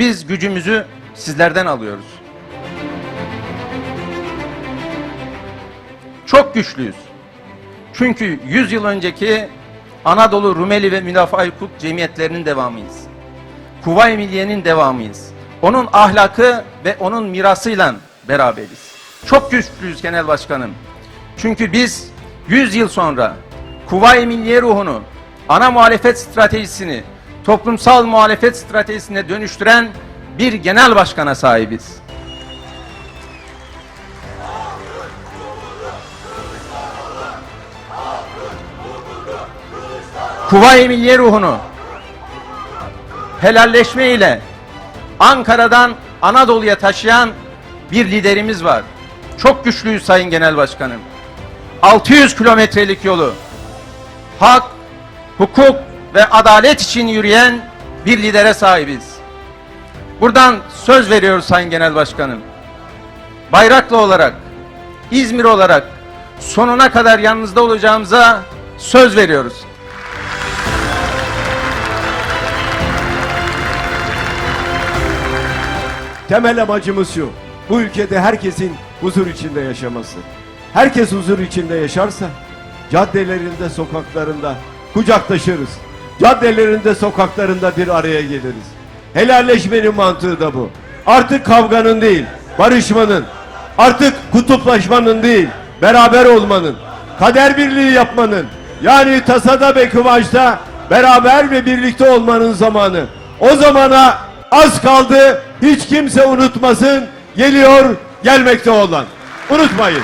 biz gücümüzü sizlerden alıyoruz. Çok güçlüyüz. Çünkü 100 yıl önceki Anadolu Rumeli ve Müdafaa Hukuk Cemiyetlerinin devamıyız. Kuvayi Milliye'nin devamıyız. Onun ahlakı ve onun mirasıyla beraberiz. Çok güçlüyüz Genel Başkanım. Çünkü biz 100 yıl sonra Kuvayi Milliye ruhunu, ana muhalefet stratejisini, toplumsal muhalefet stratejisine dönüştüren bir genel başkana sahibiz. Kuvayi Milliye ruhunu helalleşme ile Ankara'dan Anadolu'ya taşıyan bir liderimiz var. Çok güçlüyüz Sayın Genel Başkanım. 600 kilometrelik yolu hak, hukuk ve adalet için yürüyen bir lidere sahibiz. Buradan söz veriyoruz Sayın Genel Başkanım. Bayraklı olarak, İzmir olarak sonuna kadar yanınızda olacağımıza söz veriyoruz. Temel amacımız şu. Bu ülkede herkesin huzur içinde yaşaması. Herkes huzur içinde yaşarsa caddelerinde, sokaklarında kucaklaşırız. Caddelerinde, sokaklarında bir araya geliriz. Helalleşmenin mantığı da bu. Artık kavganın değil, barışmanın, artık kutuplaşmanın değil, beraber olmanın, kader birliği yapmanın, yani tasada ve kıvançta beraber ve birlikte olmanın zamanı. O zamana az kaldı, hiç kimse unutmasın, geliyor, gelmekte olan. Unutmayın.